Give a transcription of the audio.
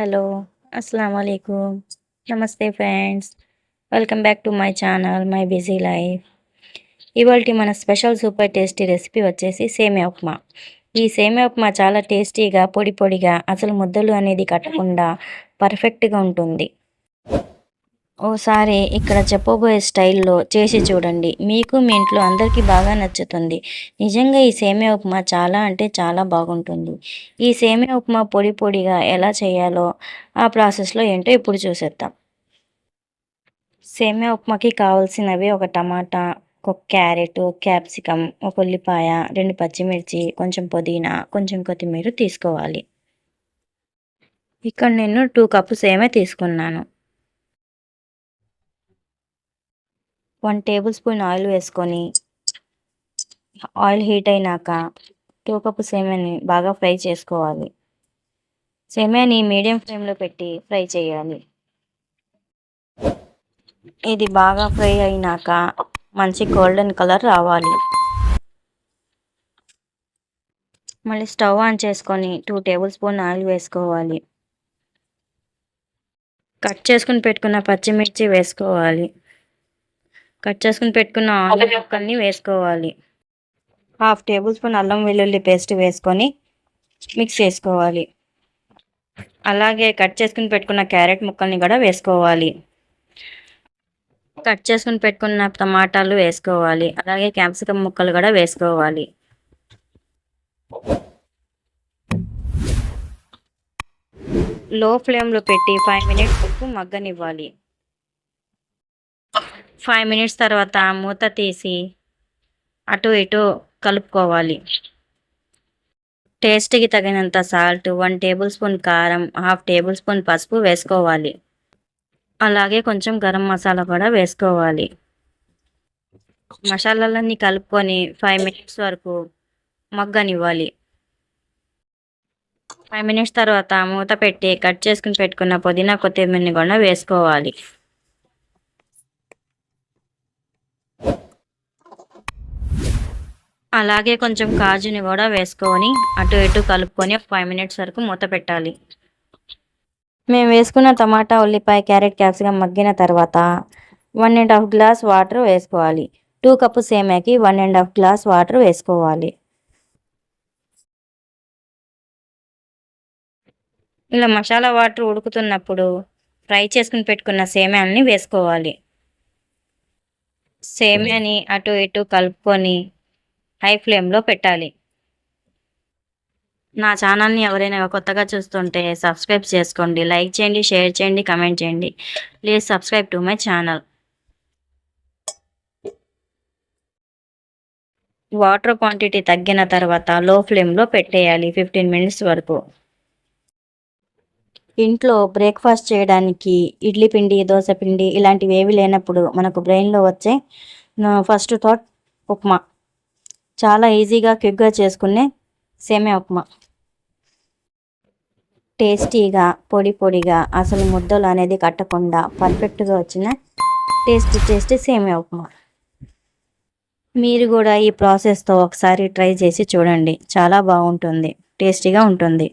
Hello అస్సలం వాలేకుమ్ నమస్తే friends. Welcome back to my channel my busy life. ఇవాళ మన స్పెషల్ సూపర్ టేస్టీ రెసిపీ వచ్చేసి సేమియా ఉప్మా. ఈ సేమియా ఉప్మా చాలా టేస్టీగా పొడి పొడిగా అసలు ముద్దలు అనేది కట్టకుండా పర్ఫెక్ట్గా ఉంటుంది. ఓసారి ఇక్కడ చెప్పబోయే స్టైల్లో చేసి చూడండి. మీకు మీ ఇంట్లో అందరికీ బాగా నచ్చుతుంది. నిజంగా ఈ సేమియా ఉప్మా చాలా అంటే చాలా బాగుంటుంది. ఈ సేమియా ఉప్మా పొడి పొడిగా ఎలా చేయాలో ఆ ప్రాసెస్లో ఏంటో ఇప్పుడు చూసేద్దాం. సేమియా ఉప్మాకి కావాల్సినవి ఒక టమాటా ఒక క్యారెట్ క్యాప్సికమ్ ఒక ఉల్లిపాయ రెండు పచ్చిమిర్చి కొంచెం పుదీనా కొంచెం కొత్తిమీర తీసుకోవాలి. ఇక్కడ నేను టూ కప్స్ ఏమే తీసుకున్నాను. వన్ టేబుల్ స్పూన్ ఆయిల్ వేసుకొని ఆయిల్ హీట్ అయినాక టూ కప్పు సేమియాని బాగా ఫ్రై చేసుకోవాలి. సేమియాని మీడియం ఫ్లేమ్లో పెట్టి ఫ్రై చేయాలి. ఇది బాగా ఫ్రై అయినాక మంచి గోల్డెన్ కలర్ రావాలి. మళ్ళీ స్టవ్ ఆన్ చేసుకొని టూ టేబుల్ స్పూన్ ఆయిల్ వేసుకోవాలి. కట్ చేసుకుని పెట్టుకున్న పచ్చిమిర్చి వేసుకోవాలి. కట్ చేసుకుని పెట్టుకున్న ఆనియన్ ముక్కల్ని వేసుకోవాలి. హాఫ్ టేబుల్ స్పూన్ అల్లం వెల్లుల్లి పేస్ట్ వేసుకొని మిక్స్ చేసుకోవాలి. అలాగే కట్ చేసుకుని పెట్టుకున్న క్యారెట్ ముక్కల్ని కూడా వేసుకోవాలి. కట్ చేసుకుని పెట్టుకున్న టమాటాలు వేసుకోవాలి. అలాగే క్యాప్సికమ్ ముక్కలు కూడా వేసుకోవాలి. లో ఫ్లేమ్లో పెట్టి ఫైవ్ మినిట్స్ వరకు మగ్గనివ్వాలి. ఫైవ్ మినిట్స్ తర్వాత మూత తీసి అటు ఇటు కలుపుకోవాలి. టేస్ట్కి తగినంత సాల్ట్ వన్ టేబుల్ స్పూన్ కారం హాఫ్ టేబుల్ స్పూన్ పసుపు వేసుకోవాలి. అలాగే కొంచెం గరం మసాలా కూడా వేసుకోవాలి. మసాలాలన్నీ కలుపుకొని ఫైవ్ మినిట్స్ వరకు మగ్గనివ్వాలి. ఫైవ్ మినిట్స్ తర్వాత మూత పెట్టి కట్ చేసుకుని పెట్టుకున్న పుదీనా కొత్తిమీరని కూడా వేసుకోవాలి. అలాగే కొంచెం కాజుని కూడా వేసుకొని అటు ఇటు కలుపుకొని ఒక ఫైవ్ మినిట్స్ వరకు మూత పెట్టాలి. మేము వేసుకున్న టమాటా ఉల్లిపాయ క్యారెట్ క్యాప్సికమ్ మగ్గిన తర్వాత one and half glass water వేసుకోవాలి. Two cup సేమ్యాకి one and half glass water వేసుకోవాలి. ఇలా మసాలా వాటర్ ఉడుకుతున్నప్పుడు ఫ్రై చేసుకుని పెట్టుకున్న సేమ్యాలని వేసుకోవాలి. సేమ్యాని అటు ఇటు కలుపుకొని హై ఫ్లేమ్లో పెట్టాలి. నా ఛానల్ని ఎవరైనా కొత్తగా చూస్తుంటే సబ్స్క్రైబ్ చేసుకోండి లైక్ చేయండి షేర్ చేయండి కమెంట్ చేయండి. Please subscribe to my channel. Water quantity తగ్గిన తర్వాత లో ఫ్లేమ్లో పెట్టేయాలి ఫిఫ్టీన్ మినిట్స్ వరకు. ఇంట్లో బ్రేక్ఫాస్ట్ చేయడానికి ఇడ్లీ పిండి దోశ పిండి ఇలాంటివి ఏవి లేనప్పుడు మనకు బ్రెయిన్లో వచ్చే ఫస్ట్ థాట్ ఉప్మా. చాలా ఈజీగా క్విక్గా చేసుకునే సేమే ఉప్మా. టేస్టీగా పొడి పొడిగా అసలు ముద్దలు అనేది కట్టకుండా పర్ఫెక్ట్గా వచ్చిన టేస్టీ టేస్టీ సేమే ఉప్మా. మీరు కూడా ఈ ప్రాసెస్తో ఒకసారి ట్రై చేసి చూడండి. చాలా బాగుంటుంది టేస్టీగా ఉంటుంది.